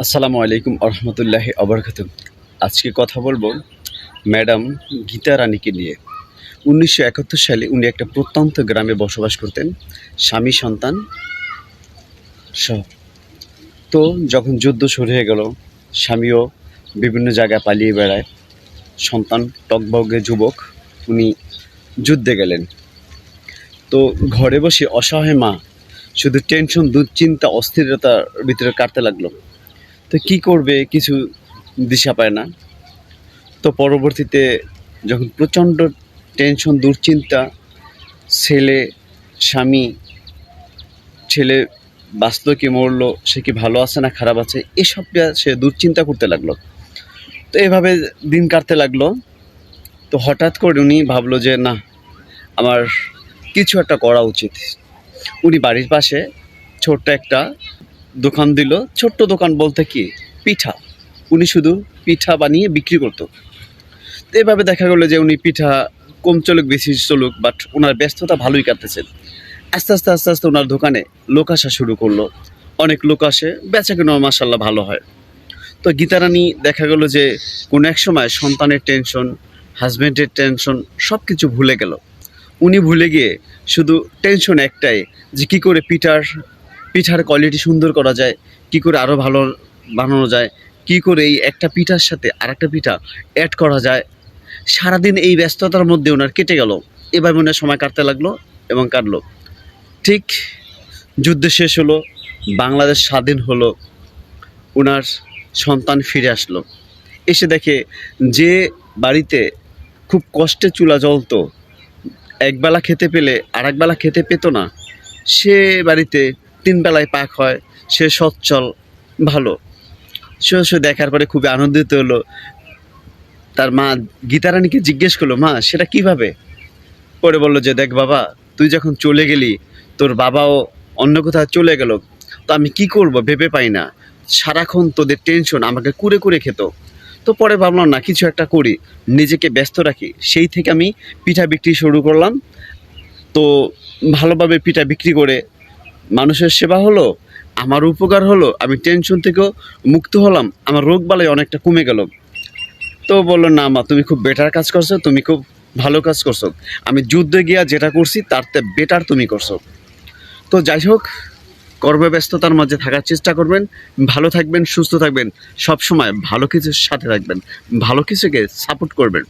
আসসালামু আলাইকুম আরহামতুল্লাহি আবরকাত আজকে কথা বলব ম্যাডাম গীতা রানীকে নিয়ে। উনিশশো একাত্তর সালে উনি একটা প্রত্যন্ত গ্রামে বসবাস করতেন, স্বামী সন্তান সহ। তো যখন যুদ্ধ শুরু হয়ে গেল, স্বামীও বিভিন্ন জায়গায় পালিয়ে বেড়ায়। সন্তান টকবগে যুবক, উনি যুদ্ধে গেলেন। তো ঘরে বসে অসহায় মা শুধু টেনশন, দুশ্চিন্তা, অস্থিরতার ভিতরে কাটতে লাগল। তো কি করবে কিছু দিশা পায় না। তো পরবর্তীতে যখন প্রচণ্ড টেনশন দুশ্চিন্তা, ছেলে, স্বামী, ছেলে বাঁচলো কি মরলো, সে কি ভালো আছে না খারাপ আছে এসব সে দুশ্চিন্তা করতে লাগল। তো এভাবে দিন কাটতে লাগল। তো হঠাৎ করে উনি ভাবলো যে, না, আমার কিছু একটা করা উচিত। উনি বাড়ির পাশে ছোট্ট একটা দোকান দিল, ছোট্ট দোকান বলতে কি? পিঠা। উনি শুধু পিঠা বানিয়ে বিক্রি করতো। এভাবে দেখা গেলো যে উনি পিঠা কম চলুক, বেশি চলুক বাট ওনার ব্যস্ততা ভালোই কাটতেছেন আস্তে আস্তে আস্তে আস্তে ওনার দোকানে লোক আসা শুরু করল। অনেক লোক আসে, বেচা কেন মাসাল্লাহ ভালো হয়। তো গীতারানী দেখা গেলো যে কোনো এক সময় সন্তানের টেনশন হাজব্যান্ডের টেনশন সব কিছু ভুলে গেল। উনি ভুলে গিয়ে শুধু টেনশন একটাই, যে কী করে পিঠার পিঠার কোয়ালিটি সুন্দর করা যায়, কি করে আরও ভালো বানানো যায়, কি করে এই একটা পিঠার সাথে আরেকটা পিঠা অ্যাড করা যায়। সারাদিন এই ব্যস্ততার মধ্যে ওনার কেটে গেল। এবার মনে সময় কাটতে লাগল এবং কাটলো। ঠিক যুদ্ধ শেষ হলো, বাংলাদেশ স্বাধীন হলো, ওনার সন্তান ফিরে আসলো। এসে দেখে যে বাড়িতে খুব কষ্টে চুলা জ্বলতো, একবেলা খেতে পেলে আর একবেলা খেতে পেতো না, সে বাড়িতে তিন বেলায় পাক হয়, সে সচ্ছল, ভালো। সে সে দেখার পরে খুবই আনন্দিত হলো। তার মা গীতারানীকে জিজ্ঞেস করল, মা, সেটা কীভাবে? পরে বলল যে, দেখ বাবা, তুই যখন চলে গেলি, তোর বাবাও অন্য কোথাও চলে গেল। তো আমি কি করব ভেবে পাই না। সারাক্ষণ তোদের টেনশন আমাকে কুরে কুরে খেত। তো পরে ভাবলাম, না, কিছু একটা করি, নিজেকে ব্যস্ত রাখি। সেই থেকে আমি পিঠা বিক্রি শুরু করলাম। তো ভালোভাবে পিঠা বিক্রি করে মানুষের সেবা হলো, আমার উপকার হলো, আমি টেনশন থেকেও মুক্ত হলাম, আমার রোগ বালাই অনেকটা কমে গেল। তো বলল, না মা, তুমি খুব বেটার কাজ করছ, তুমি খুব ভালো কাজ করছ। আমি যুদ্ধে গিয়া যেটা করছি, তার থেকে বেটার তুমি করছ। তো যাই হোক কর্মব্যস্ততার মাঝে থাকার চেষ্টা করবেন, ভালো থাকবেন, সুস্থ থাকবেন সব সময় ভালো কিছুর সাথে থাকবেন ভালো কিছুকে সাপোর্ট করবেন।